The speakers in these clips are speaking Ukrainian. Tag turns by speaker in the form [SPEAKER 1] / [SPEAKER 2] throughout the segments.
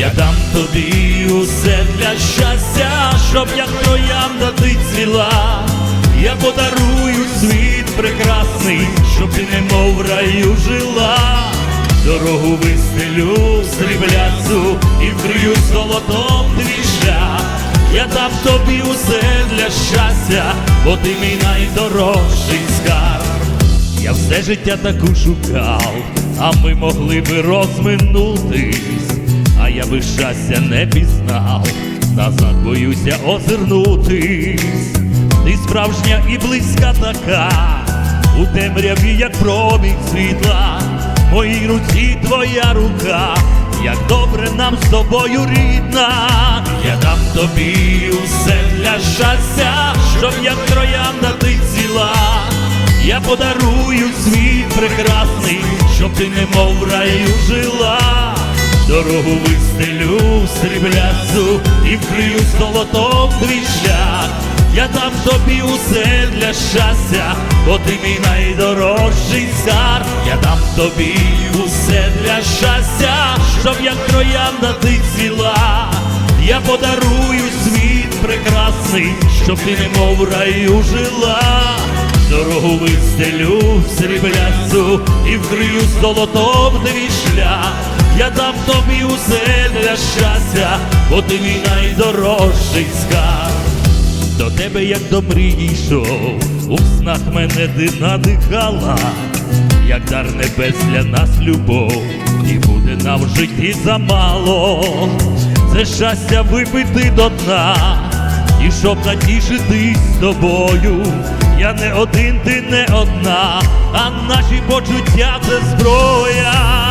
[SPEAKER 1] Я дам тобі усе для щастя, щоб як троянда ти цвіла. Я подарую світ прекрасний, щоб ти немов в раю жила. Дорогу вистелю срібляцю і вкрию золотом твій шлях. Я дам тобі усе для щастя, бо ти мій найдорожчий скарб. Я все життя таку шукав, а ми могли би розминутись, я би щастя не пізнав, назад боюся озирнутись. Ти справжня і близька така, у темряві, як промінь світла, в моїй руці твоя рука, як добре нам з тобою рідна, я дам тобі усе для щастя, щоб як троянда ти ціла. Я подарую світ прекрасний, щоб ти немов в раю жила. Дорогу вистелю срібляцю і вкрию золотом шлях. Я дам тобі усе для щастя, бо ти мій найдорожчий скарб. Я дам тобі усе для щастя, щоб як троянда ти цвіла. Я подарую світ прекрасний, щоб ти немов в раю жила. Дорогу вистелю срібляцю і вкрию золотом твій. Я дам тобі усе для щастя, бо ти мій найдорожчий скарб. До тебе, як до мрії у снах мене ти надихала, як дар небес для нас любов, і буде нам в житті замало. Це щастя випити до дна, і щоб натішитись з тобою. Я не один, ти не одна, а наші почуття це зброя.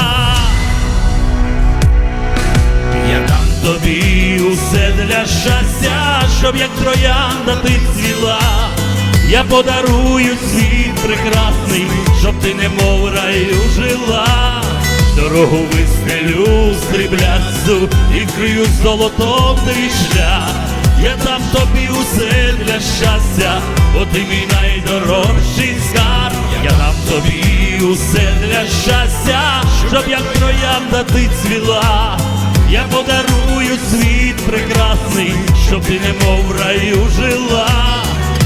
[SPEAKER 1] Я дам тобі усе для щастя, щоб як троянда ти цвіла. Я подарую світ прекрасний, щоб ти немов в раю жила. Дорогу вистелю срібляцю і вкрию золотом твій шлях. Я дам тобі усе для щастя, бо ти мій найдорожчий скарб. Я дам тобі усе для щастя, щоб як троянда ти цвіла. Я подарую світ прекрасний, щоб ти немов в раю жила.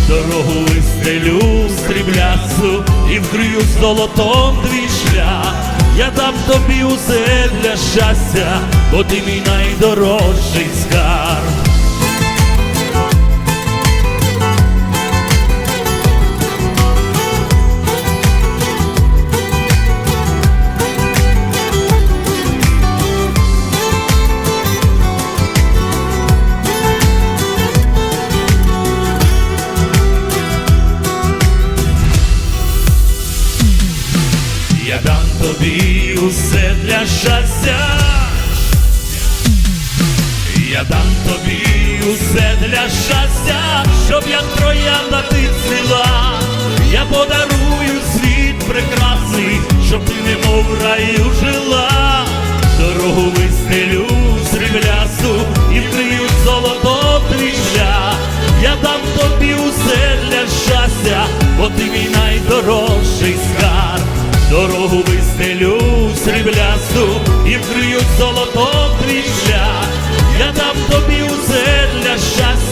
[SPEAKER 1] Дорогу вистелю стріблясу і вкрию золотом твій шлях. Я дам тобі усе для щастя, бо ти мій найдорожчий скарб. Я дам тобі усе для щастя. Я дам тобі усе для щастя, щоб як троянда ти цвіла. Я подарую світ прекрасний, щоб ти немов мов раю Дорогу вистелю сріблясту і вкрию золотом твій. Я дам тобі усе для щастя,